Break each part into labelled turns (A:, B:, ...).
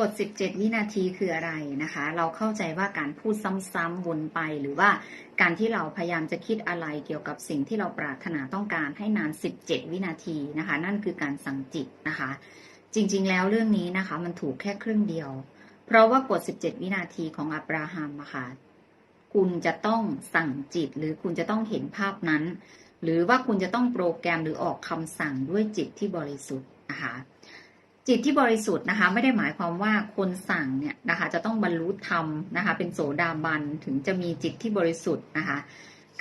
A: กด17 วินาทีคืออะไรนะคะ เราเข้าใจว่าการพูดซ้ำๆวนไป หรือว่าการที่เราพยายามจะคิดอะไรเกี่ยวกับสิ่งที่เราปรารถนาต้องการให้นาน 17 วินาทีนะคะ นั่นคือการสั่งจิตนะคะ จริงๆ แล้วเรื่องนี้นะคะ มันถูกแค่ครึ่งเดียว เพราะว่ากด17 วินาทีของอับราฮัมอะค่ะคุณจะต้องสั่งจิต หรือคุณจะต้องเห็นภาพนั้น หรือว่าคุณจะต้องโปรแกรมหรือออกคำสั่งด้วยจิตที่บริสุทธิ์นะคะ จิตที่บริสุทธิ์นะคะไม่ได้หมายความว่าคนสั่งเนี่ยนะคะจะต้องบรรลุธรรมนะคะเป็นโสดาบันถึงจะมีจิตที่บริสุทธิ์นะคะ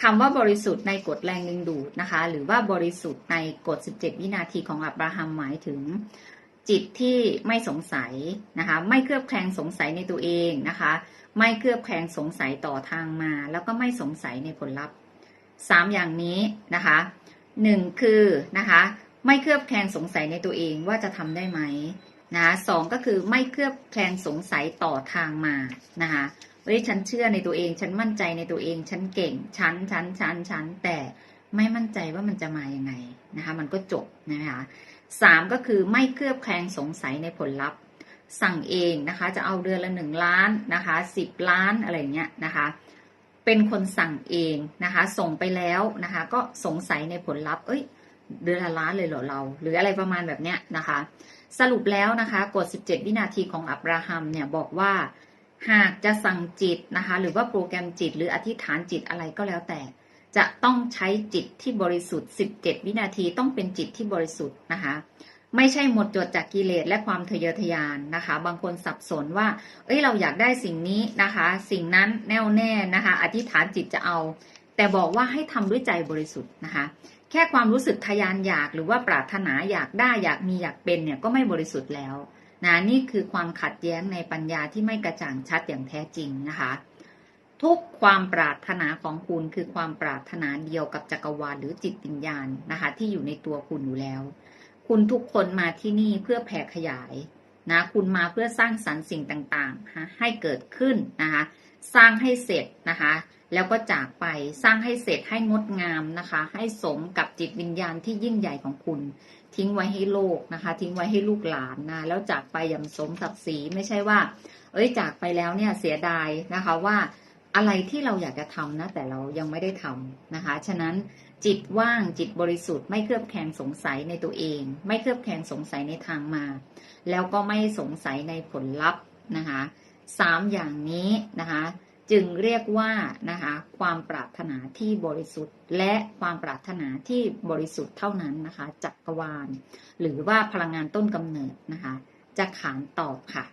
A: คำว่าบริสุทธิ์ในกฎแรงดึงดูดนะคะ หรือว่าบริสุทธิ์ในกฎ 17 วินาทีของอับราฮัมหมายถึง จิตที่ไม่สงสัยนะคะไม่เคลือบแคลงสงสัยในตัวเองนะคะ ไม่เคลือบแคลงสงสัยต่อทางมา แล้วก็ไม่สงสัยในผลลัพธ์สามอย่างนี้นะคะหนึ่งคือนะคะ ไม่เคลือบแคลงสงสัยในตัวเองว่าจะทำได้ไหมนะสองก็คือไม่เคลือบแคลงสงสัยต่อทางมานะคะเฮ้ยฉันเชื่อในตัวเอง ฉันมั่นใจในตัวเอง ฉันเก่ง ฉันฉันฉันฉันแต่ไม่มั่นใจว่ามันจะมาอยังไงนะคะมันก็จบนะคะสามก็คือไม่เคลือบแคลงสงสัยในผลลัพธ์ สั่งเองนะคะ จะเอาเดือนละหนึ่งล้านนะคะสิบล้านอะไรเงี้ยนะคะเป็นคนสั่งเองนะคะ ส่งไปแล้วนะคะ ก็สงสัยในผลลัพธ์ เอ้ย เดือนละล้านเลยเหรอเรา หรืออะไรประมาณแบบเนี้ยนะคะ สรุปแล้วนะคะกฎ 17 วินาทีของอับราฮัมเนี่ยบอกว่าหากจะสั่งจิตนะคะ หรือว่าโปรแกรมจิต หรืออธิษฐานจิตอะไรก็แล้วแต่ จะต้องใช้จิตที่บริสุทธิ์ 17 วินาทีต้องเป็นจิตที่บริสุทธิ์นะคะ ไม่ใช่หมดจดจากกิเลสและความทะเยอทะยานนะคะ บางคนสับสนว่า เอ้ยเราอยากได้สิ่งนี้นะคะ สิ่งนั้นแน่วแน่นะคะ อธิษฐานจิตจะเอา แต่บอกว่าให้ทำด้วยใจบริสุทธิ์นะคะ แค่ความรู้สึกทะยานอยากหรือว่าปรารถนาอยากได้อยากมีอยากเป็นเนี่ยก็ไม่บริสุทธิ์แล้วนะนี่คือความขัดแย้งในปัญญาที่ไม่กระจ่างชัดอย่างแท้จริงนะคะ ทุกความปรารถนาของคุณคือความปรารถนาเดียวกับจักรวาลหรือจิตวิญญาณนะคะ ที่อยู่ในตัวคุณอยู่แล้ว คุณทุกคนมาที่นี่เพื่อแผ่ขยายนะคุณมาเพื่อสร้างสรรค์สิ่งต่างๆ ให้เกิดขึ้นนะคะ สร้างให้เสร็จนะคะ แล้วก็จากไปสร้างให้เสร็จให้งดงามนะคะ ให้สมกับจิตวิญญาณที่ยิ่งใหญ่ของคุณ ทิ้งไว้ให้โลกนะคะ ทิ้งไว้ให้ลูกหลานนะแล้วจากไปอย่างสมศักดิ์ศรีไม่ใช่ว่า เอ้ยจากไปแล้วเนี่ยเสียดายนะคะว่าอะไรที่เราอยากจะทำนะ แต่เรายังไม่ได้ทำนะคะ ฉะนั้นจิตว่างจิตบริสุทธิ์ไม่เคลือบแคลงสงสัยในตัวเอง ไม่เคลือบแคลงสงสัยในทางมา แล้วก็ไม่สงสัยในผลลัพธ์นะคะสามอย่างนี้นะคะ จึงเรียกว่านะคะความปรารถนาที่บริสุทธิ์ และความปรารถนาที่บริสุทธิ์เท่านั้นนะคะจักรวาล หรือว่าพลังงานต้นกำเนิดนะคะ จะขานตอบค่ะ